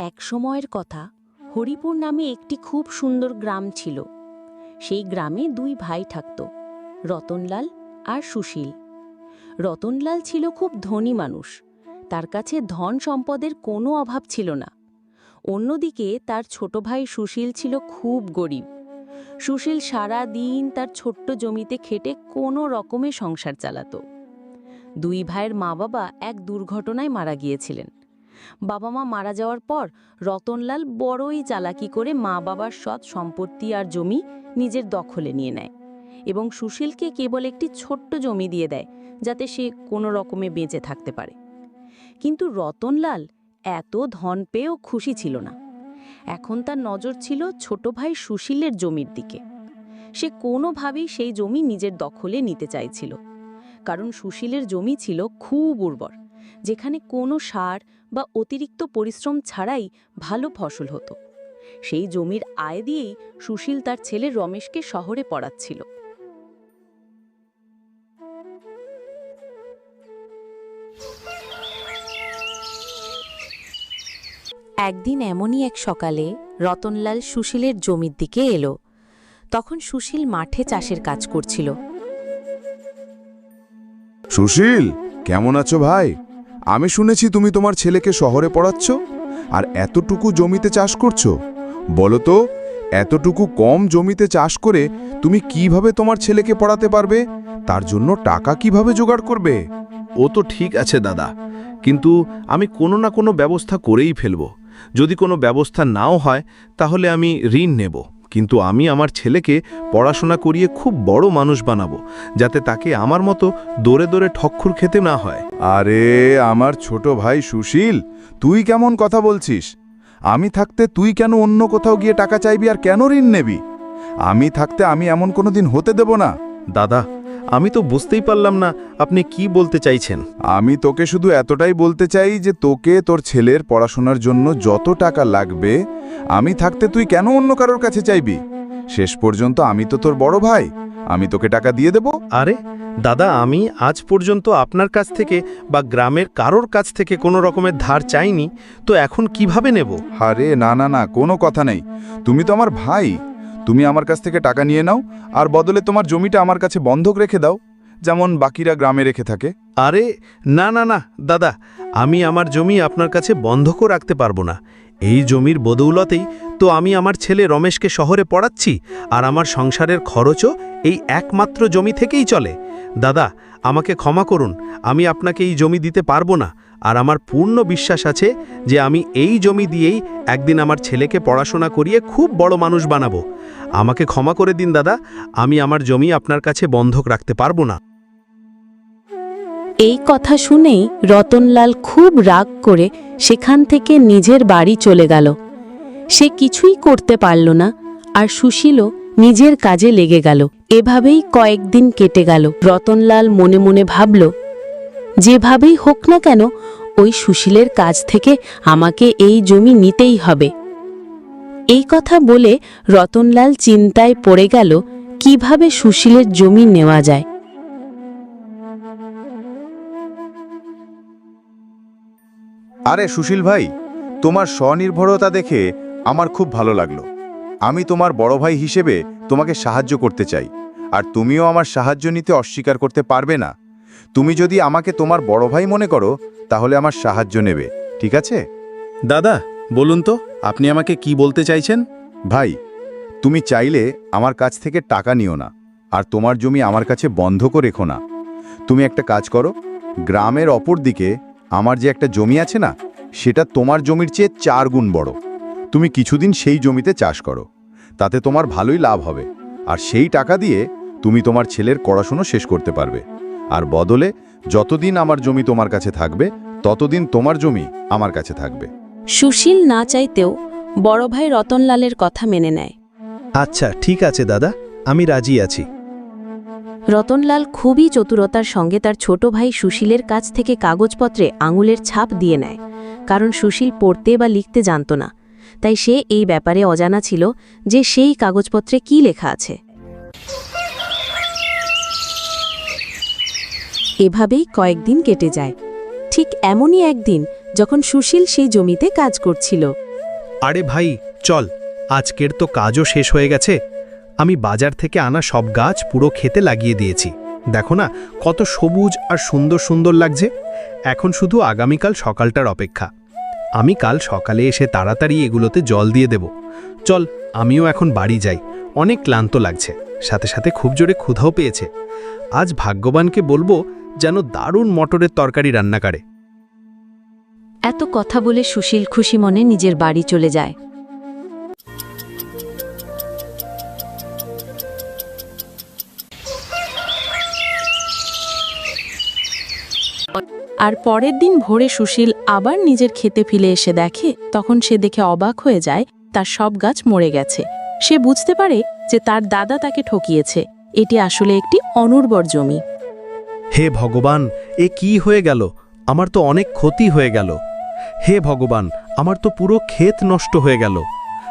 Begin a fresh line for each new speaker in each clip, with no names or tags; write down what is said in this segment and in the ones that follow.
এক সময়ের কথা, হরিপুর নামে একটি খুব সুন্দর গ্রাম ছিল। সেই গ্রামে দুই ভাই থাকত, রতনলাল আর সুশীল। রতনলাল ছিল খুব ধনী মানুষ, তার কাছে ধন সম্পদের কোনো অভাব ছিল না। অন্যদিকে তার ছোট ভাই সুশীল ছিল খুব গরিব। সুশীল সারা দিন তার ছোট্ট জমিতে খেটে কোনো রকমে সংসার চালাত। দুই ভাইয়ের মা বাবা এক দুর্ঘটনায় মারা গিয়েছিলেন। বাবা মা মারা যাওয়ার পর রতনলাল বড়ই চালাকি করে মা বাবার সৎ সম্পত্তি আর জমি নিজের দখলে নিয়ে নেয় এবং সুশীলকে কেবল একটি ছোট্ট জমি দিয়ে দেয় যাতে সে কোনো রকমে বেঁচে থাকতে পারে। কিন্তু রতনলাল এত ধন পেয়েও খুশি ছিল না। এখন তার নজর ছিল ছোট ভাই সুশীলের জমির দিকে। সে কোনোভাবেই সেই জমি নিজের দখলে নিতে চাইছিল। কারণ সুশীলের জমি ছিল খুব উর্বর। যেখানে কোনো সার বা অতিরিক্ত পরিশ্রম ছাড়াই ভালো ফসল হতো। সেই জমির আয় দিয়েই সুশীল তার ছেলে রমেশকে শহরে পড়াচ্ছিল। একদিন এমনই এক সকালে রতনলাল সুশীলের জমির দিকে এলো। তখন সুশীল মাঠে চাষের কাজ করছিল।
সুশীল কেমন আছো ভাই? আমি শুনেছি তুমি তোমার ছেলেকে শহরে পড়াচ্ছ, আর এতটুকু জমিতে চাষ করছ। বলো তো এতটুকু কম জমিতে চাষ করে তুমি কীভাবে তোমার ছেলেকে পড়াতে পারবে? তার জন্য টাকা কীভাবে জোগাড় করবে?
ও তো ঠিক আছে, দাদা। কিন্তু আমি কোনো না কোনো ব্যবস্থা করেই ফেলব। যদি কোনো ব্যবস্থা নাও হয়, তাহলে আমি ঋণ নেব। কিন্তু আমি আমার ছেলেকে পড়াশোনা করিয়ে খুব বড় মানুষ বানাবো যাতে তাকে আমার মতো দোরে দোরে ঠক্ষুর খেতে না হয়।
আরে আমার ছোট ভাই সুশীল তুই কেমন কথা বলছিস? আমি থাকতে তুই কেন অন্য কোথাও গিয়ে টাকা চাইবি আর কেন ঋণ নেবি? আমি থাকতে আমি এমন কোনো দিন হতে দেব না।
দাদা আমি তো বুঝতেই পারলাম না আপনি কি বলতে চাইছেন।
আমি তোকে শুধু এতটাই বলতে চাই যে তোকে তোর ছেলের পড়াশোনার জন্য যত টাকা লাগবে আমি থাকতে তুই কেন অন্য কারোর কাছে চাইবি? শেষ পর্যন্ত আমি তো তোর বড় ভাই আমি তোকে টাকা দিয়ে দেব।
আরে দাদা আমি আজ পর্যন্ত আপনার কাছ থেকে বা গ্রামের কারোর কাছ থেকে কোনো রকমের ধার চাইনি তো এখন কীভাবে নেব?
আরে না না না কোনো কথা নেই। তুমি তো আমার ভাই তুমি আমার কাছ থেকে টাকা নিয়ে নাও, আর বদলে তোমার জমিটা আমার কাছে বন্ধক রেখে দাও, যেমন বাকিরা গ্রামে রেখে থাকে।
আরে, না না না, দাদা, আমি আমার জমি আপনার কাছে বন্ধকও রাখতে পারব না। এই জমির বদৌলতেই তো আমি আমার ছেলে রমেশকে শহরে পড়াচ্ছি, আর আমার সংসারের খরচও এই একমাত্র জমি থেকেই চলে। দাদা, আমাকে ক্ষমা করুন, আমি আপনাকে এই জমি দিতে পারব না। আর আমার পূর্ণ বিশ্বাস আছে যে আমি এই জমি দিয়েই একদিন আমার ছেলেকে পড়াশোনা করিয়ে খুব বড় মানুষ বানাবো। আমাকে ক্ষমা করে দিন, দাদা। আমি আমার জমি আপনার কাছে বন্ধক রাখতে পারব না।
এই কথা শুনেই রতনলাল খুব রাগ করে সেখান থেকে নিজের বাড়ি চলে গেল। সে কিছুই করতে পারল না আর সুশীলও নিজের কাজে লেগে গেল। এভাবেই কয়েকদিন কেটে গেল। রতনলাল মনে মনে ভাবল যেভাবেই হোক না কেন, ওই সুশীলের কাজ থেকে আমাকে এই জমি নিতেই হবে। এই কথা বলে রতনলাল চিন্তায় পড়ে গেল, কীভাবে সুশীলের জমি নেওয়া যায়।
আরে সুশীল ভাই, তোমার স্বনির্ভরতা দেখে আমার খুব ভালো লাগল। আমি তোমার বড় ভাই হিসেবে তোমাকে সাহায্য করতে চাই, আর তুমিও আমার সাহায্য নিতে অস্বীকার করতে পারবে না। তুমি যদি আমাকে তোমার বড় ভাই মনে করো তাহলে আমার সাহায্য নেবে ঠিক আছে?
দাদা বলুন তো আপনি আমাকে কি বলতে চাইছেন?
ভাই তুমি চাইলে আমার কাছ থেকে টাকা নিও না আর তোমার জমি আমার কাছে বন্ধকও রেখো না। তুমি একটা কাজ করো গ্রামের অপর দিকে আমার যে একটা জমি আছে না সেটা তোমার জমির চেয়ে চার গুণ বড়। তুমি কিছুদিন সেই জমিতে চাষ করো তাতে তোমার ভালোই লাভ হবে আর সেই টাকা দিয়ে তুমি তোমার ছেলের পড়াশুনো শেষ করতে পারবে। আর বদলে যতদিন আমার জমি তোমার কাছে থাকবে ততদিন তোমার জমি আমার কাছে থাকবে।
সুশীল না চাইতেও বড় ভাই রতনলালের কথা মেনে নেয়।
আচ্ছা ঠিক আছে দাদা আমি রাজি আছি।
রতনলাল খুবই চতুরতার সঙ্গে তার ছোট ভাই সুশীলের কাছ থেকে কাগজপত্রে আঙুলের ছাপ দিয়ে নেয় কারণ সুশীল পড়তে বা লিখতে জানত না তাই সে এই ব্যাপারে অজানা ছিল যে সেই কাগজপত্রে কি লেখা আছে। এভাবেই কয়েকদিন কেটে যায়। ঠিক এমনই একদিন যখন সুশীল সেই জমিতে কাজ করছিল।
আরে ভাই, চল, আজকের তো কাজও শেষ হয়ে গেছে। আমি বাজার থেকে আনা সব গাছ পুরো খেতে লাগিয়ে দিয়েছি। দেখো না, কত সবুজ আর সুন্দর সুন্দর লাগছে। এখন শুধু আগামীকাল সকালটার অপেক্ষা। আমি কাল সকালে এসে তাড়াতাড়ি এগুলোতে জল দিয়ে দেব। চল, আমিও এখন বাড়ি যাই। অনেক ক্লান্ত লাগছে। সাথে সাথে খুব জোরে ক্ষুধাও পেয়েছে। আজ ভাগ্যবানকে বলব যেন দারুণ মটরের তরকারি রান্না করে।
এত কথা বলে সুশীল খুশি মনে নিজের বাড়ি চলে যায়। আর পরের দিন ভোরে সুশীল আবার নিজের খেতে ফিরে এসে দেখে, তখন সে দেখে অবাক হয়ে যায়, তার সব গাছ মরে গেছে। সে বুঝতে পারে যে তার দাদা তাকে ঠকিয়েছে। এটি আসলে একটি অনুর্বর জমি।
হে ভগবান এ কি হয়ে গেল? আমার তো অনেক ক্ষতি হয়ে গেল। হে ভগবান আমার তো পুরো ক্ষেত নষ্ট হয়ে গেল।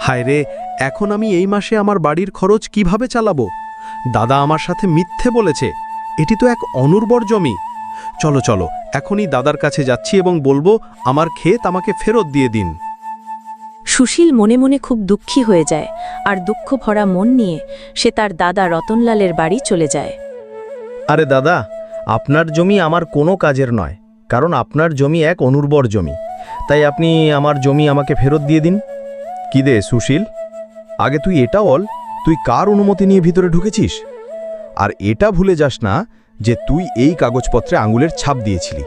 হায় রে এখন আমি এই মাসে আমার বাড়ির খরচ কীভাবে চালাবো? দাদা আমার সাথে মিথ্যে বলেছে। এটি তো এক অনুর্বর জমি। চলো চলো এখনই দাদার কাছে যাচ্ছি এবং বলব আমার ক্ষেত আমাকে ফেরত দিয়ে দিন।
সুশীল মনে মনে খুব দুঃখী হয়ে যায় আর দুঃখ ভরা মন নিয়ে সে তার দাদা রতনলালের বাড়ি চলে যায়।
আরে দাদা আপনার জমি আমার কোনো কাজের নয়, কারণ আপনার জমি এক অনুর্বর জমি। তাই আপনি আমার জমি আমাকে ফেরত দিয়ে দিন। কি দে, সুশীল? আগে তুই এটা বল, তুই কার অনুমতি নিয়ে ভিতরে ঢুকেছিস? আর এটা ভুলে যাস না যে তুই এই কাগজপত্রে আঙুলের ছাপ দিয়েছিলি।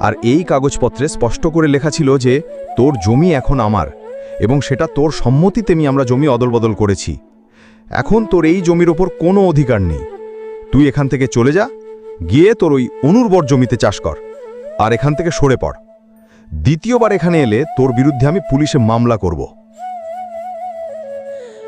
আর এই কাগজপত্রে স্পষ্ট করে লেখা ছিল যে, তোর জমি এখন আমার, এবং সেটা তোর সম্মতিতে আমি আমরা জমি অদলবদল করেছি। এখন তোর এই জমির ওপর কোনো অধিকার নেই। তুই এখান থেকে চলে যা গিয়ে তোর ওই অনুর্বর জমিতে চাষ কর আর এখান থেকে সরে পড়। দ্বিতীয়বার এখানে এলে তোর বিরুদ্ধে আমি পুলিশে মামলা করব।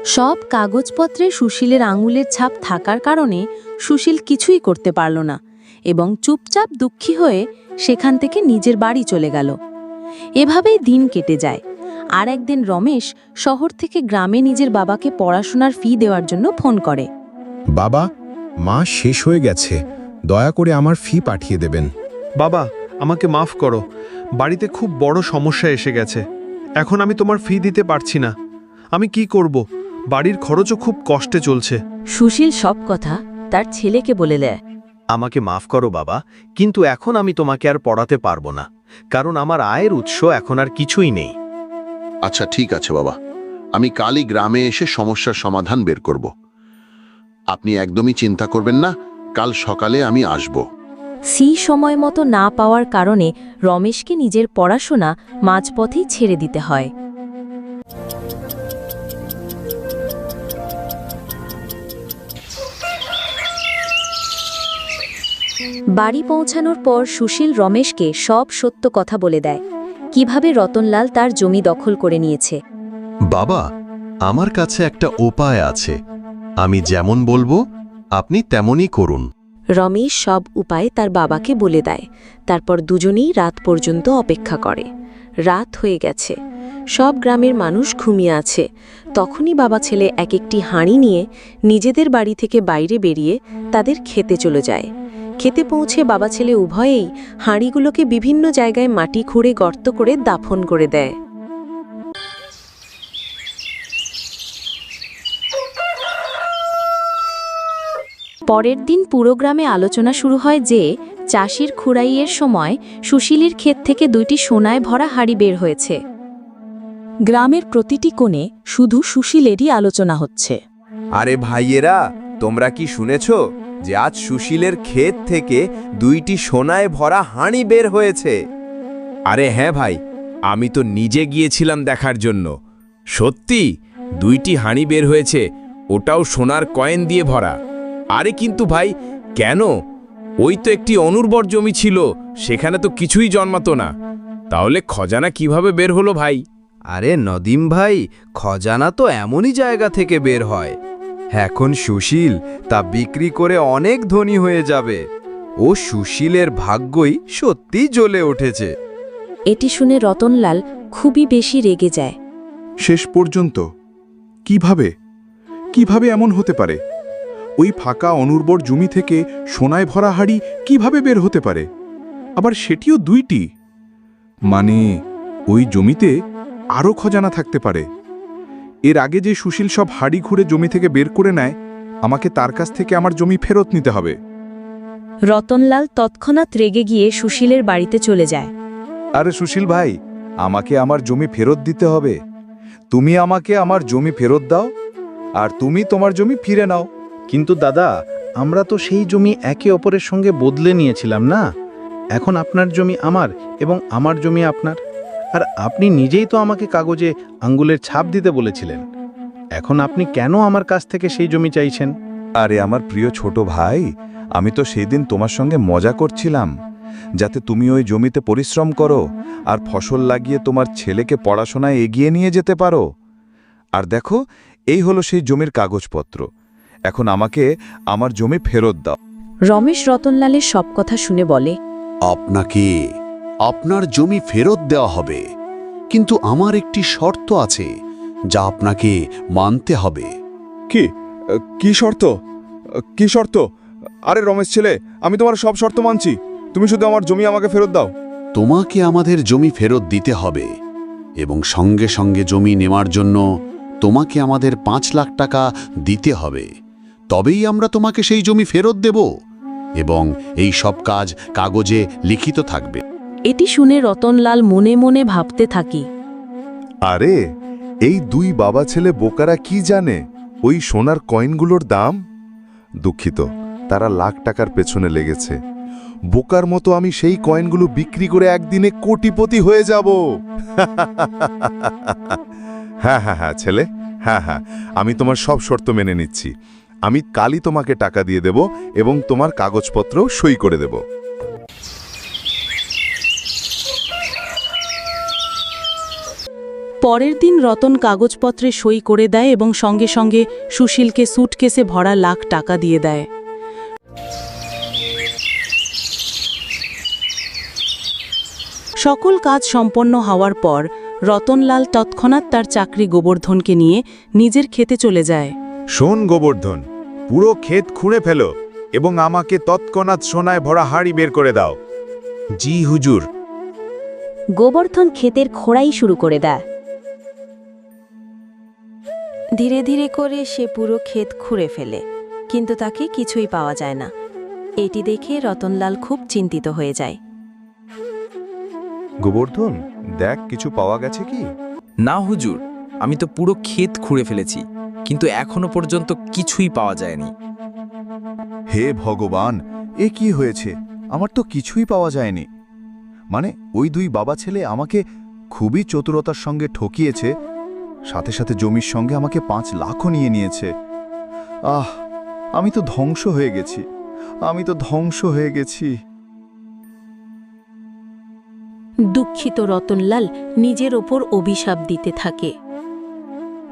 সব কাগজপত্রে সুশীলের আঙুলের ছাপ থাকার কারণে সুশীল কিছুই করতে পারল না এবং চুপচাপ দুঃখী হয়ে সেখান থেকে নিজের বাড়ি চলে গেল। এভাবেই দিন কেটে যায়। আর একদিন রমেশ শহর থেকে গ্রামে নিজের বাবাকে পড়াশোনার ফি দেওয়ার জন্য ফোন করে।
বাবা মা শেষ হয়ে গেছে। দয়া করে আমার ফি পাঠিয়ে দেবেন।
বাবা আমাকে মাফ করো। বাড়িতে খুব বড় সমস্যা এসে গেছে। এখন আমি তোমার ফি দিতে পারছি না। আমি কি করব? বাড়ির খরচও খুব কষ্টে চলছে।
সুশীল সব কথা তার ছেলেকে বলে দেয়।
আমাকে মাফ করো বাবা কিন্তু এখন আমি তোমাকে আর পড়াতে পারব না। কারণ আমার আয়ের উৎস এখন আর কিছুই নেই।
আচ্ছা ঠিক আছে বাবা। আমি কালই গ্রামে এসে সমস্যার সমাধান বের করব। আপনি একদমই চিন্তা করবেন না। কাল সকালে আমি আসব।
সি সময় মতো না পাওয়ার কারণে রমেশকে নিজের পড়াশোনা মাঝপথেই ছেড়ে দিতে হয়। বাড়ি পৌঁছানোর পর সুশীল রমেশকে সব সত্য কথা বলে দেয়। কীভাবে রতনলাল তার জমি দখল করে নিয়েছে।
বাবা আমার কাছে একটা উপায় আছে। আমি যেমন বলব আপনি তেমনই করুন।
রমেশ সব উপায় তার বাবাকে বলে দেয়। তারপর দুজনেই রাত পর্যন্ত অপেক্ষা করে। রাত হয়ে গেছে। সব গ্রামের মানুষ ঘুমিয়ে আছে। তখনই বাবা ছেলে এক একটি হাঁড়ি নিয়ে নিজেদের বাড়ি থেকে বাইরে বেরিয়ে তাদের খেতে চলে যায়। খেতে পৌঁছে বাবা ছেলে উভয়েই হাঁড়িগুলোকে বিভিন্ন জায়গায় মাটি খুঁড়ে গর্ত করে দাফন করে দেয়। পরের দিন পুরো গ্রামে আলোচনা শুরু হয় যে, চাষির খুড়াইয়ের সময় সুশীলির ক্ষেত থেকে দুইটি সোনায় ভরা হাড়ি বের হয়েছে। গ্রামের প্রতিটি কোণে শুধু সুশীলেরই আলোচনা হচ্ছে।
আরে ভাইয়েরা, তোমরা কি শুনেছ যে আজ সুশীলের ক্ষেত থেকে দুইটি সোনায় ভরা হাঁড়ি বের হয়েছে? আরে হ্যাঁ ভাই, আমি তো নিজে গিয়েছিলাম দেখার জন্য। সত্যি, দুইটি হাঁড়ি বের হয়েছে, ওটাও সোনার কয়েন দিয়ে ভরা। আরে কিন্তু ভাই কেন? ওই তো একটি অনুর্বর জমি ছিল সেখানে তো কিছুই জন্মাতো না। তাহলে খজানা কীভাবে বের হলো ভাই?
আরে নদীম ভাই খজানা তো এমনই জায়গা থেকে বের হয়। এখন সুশীল তা বিক্রি করে অনেক ধনী হয়ে যাবে। ও সুশীলের ভাগ্যই সত্যি জ্বলে উঠেছে।
এটি শুনে রতনলাল খুবই বেশি রেগে যায়।
শেষ পর্যন্ত? কীভাবে? কীভাবে এমন হতে পারে? ওই ফাঁকা অনুর্বর জমি থেকে সোনায় ভরা হাড়ি কীভাবে বের হতে পারে? আবার সেটিও দুইটি। মানে ওই জমিতে
আরও খজানা থাকতে পারে। এর আগে যে সুশীল সব হাড়ি ঘুরে জমি থেকে বের করে নেয় আমাকে তার কাছ থেকে আমার জমি ফেরত নিতে হবে।
রতনলাল তৎক্ষণাৎ রেগে গিয়ে সুশীলের বাড়িতে চলে যায়।
আরে সুশীল ভাই আমাকে আমার জমি ফেরত দিতে হবে। তুমি আমাকে আমার জমি ফেরত দাও আর তুমি তোমার জমি ফিরে নাও।
কিন্তু দাদা, আমরা তো সেই জমি একে অপরের সঙ্গে বদলে নিয়েছিলাম না? এখন আপনার জমি আমার এবং আমার জমি আপনার। আর আপনি নিজেই তো আমাকে কাগজে আঙ্গুলের ছাপ দিতে বলেছিলেন। এখন আপনি কেন আমার কাছ থেকে সেই জমি চাইছেন?
আরে আমার প্রিয় ছোট ভাই, আমি তো সেই দিন তোমার সঙ্গে মজা করছিলাম। যাতে তুমি ওই জমিতে পরিশ্রম করো আর ফসল লাগিয়ে তোমার ছেলেকে পড়াশোনায় এগিয়ে নিয়ে যেতে পারো। আর দেখো, এই হলো সেই জমির কাগজপত্র। এখন আমাকে আমার জমি ফেরত দাও।
রমেশ রতনলালের সব কথা শুনে বলে
আপনাকে আপনার জমি ফেরত দেওয়া হবে কিন্তু আমার একটি শর্ত আছে যা আপনাকে মানতে হবে।
কি? কি শর্ত? কি শর্ত? আরে রমেশ ছেলে আমি তোমার সব শর্ত মানছি। তুমি শুধু আমার জমি আমাকে ফেরত দাও।
তোমাকে আমাদের জমি ফেরত দিতে হবে এবং সঙ্গে সঙ্গে জমি নেওয়ার জন্য তোমাকে আমাদের পাঁচ লাখ টাকা দিতে হবে। তবেই আমরা তোমাকে সেই জমি ফেরত দেব এবং এই সব কাজ কাগজে লিখিত থাকবে।
এটি শুনে রতনলাল মনে মনে ভাবতে থাকি।
আরে এই দুই বাবা ছেলে বোকারা কি জানে ওই সোনার কয়েনগুলোর দাম? দুঃখিত তারা লাখ টাকার পেছনে লেগেছে। বোকার মতো আমি সেই কয়েনগুলো বিক্রি করে একদিনে কোটিপতি হয়ে যাব। হ্যাঁ হ্যাঁ হ্যাঁ ছেলে। হ্যাঁ হ্যাঁ আমি তোমার সব শর্ত মেনে নিচ্ছি। আমি কালই তোমাকে টাকা দিয়ে দেব এবং তোমার কাগজপত্রও সই করে দেব।
পরের দিন রতন কাগজপত্রে সই করে দেয় এবং সঙ্গে সঙ্গে সুশীলকে সুটকেসে ভরা লাখ টাকা দিয়ে দেয়। সকল কাজ সম্পন্ন হওয়ার পর রতনলাল তৎক্ষণাৎ তার চাকরি গোবর্ধনকে নিয়ে নিজের খেতে চলে যায়।
শোন গোবর্ধন পুরো ক্ষেত খুঁড়ে ফেলো এবং আমাকে তৎক্ষণাৎ সোনায় ভরা হাড়ি বের করে দাও। জি হুজুর।
গোবর্ধন ক্ষেতের খোঁড়াই শুরু করে দেয়
ধীরে ধীরে করে সে পুরো ক্ষেত খুঁড়ে ফেলে কিন্তু তাকে কিছুই পাওয়া যায় না। এটি দেখে রতনলাল খুব চিন্তিত হয়ে যায়।
গোবর্ধন দেখ কিছু পাওয়া গেছে কি?
না হুজুর আমি তো পুরো ক্ষেত খুঁড়ে ফেলেছি। কিন্তু এখনও পর্যন্ত কিছুই পাওয়া যায়নি।
হে ভগবান এ কি হয়েছে? আমার তো কিছুই পাওয়া যায়নি। মানে ওই দুই বাবা ছেলে আমাকে খুবই চতুরতার সঙ্গে ঠকিয়েছে সাথে সাথে জমির সঙ্গে আমাকে পাঁচ লাখও নিয়ে নিয়েছে। আহ আমি তো ধ্বংস হয়ে গেছি আমি তো ধ্বংস হয়ে গেছি।
দুঃখিত রতনলাল নিজের ওপর অভিশাপ দিতে থাকে।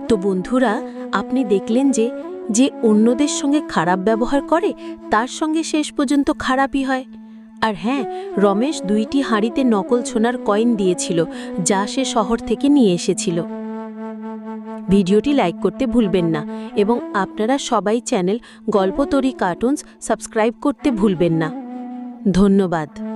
তো বন্ধুরা, আপনি দেখলেন যে যে অন্যদের সঙ্গে খারাপ ব্যবহার করে, তার সঙ্গে শেষ পর্যন্ত খারাপই হয়। আর হ্যাঁ রমেশ দুইটি হাঁড়িতে নকল সোনার কয়েন দিয়েছিল, যা সে শহর থেকে নিয়ে এসেছিল। ভিডিওটি লাইক করতে ভুলবেন না এবং আপনারা সবাই চ্যানেল গল্পতরি কার্টুনস সাবস্ক্রাইব করতে ভুলবেন না। ধন্যবাদ।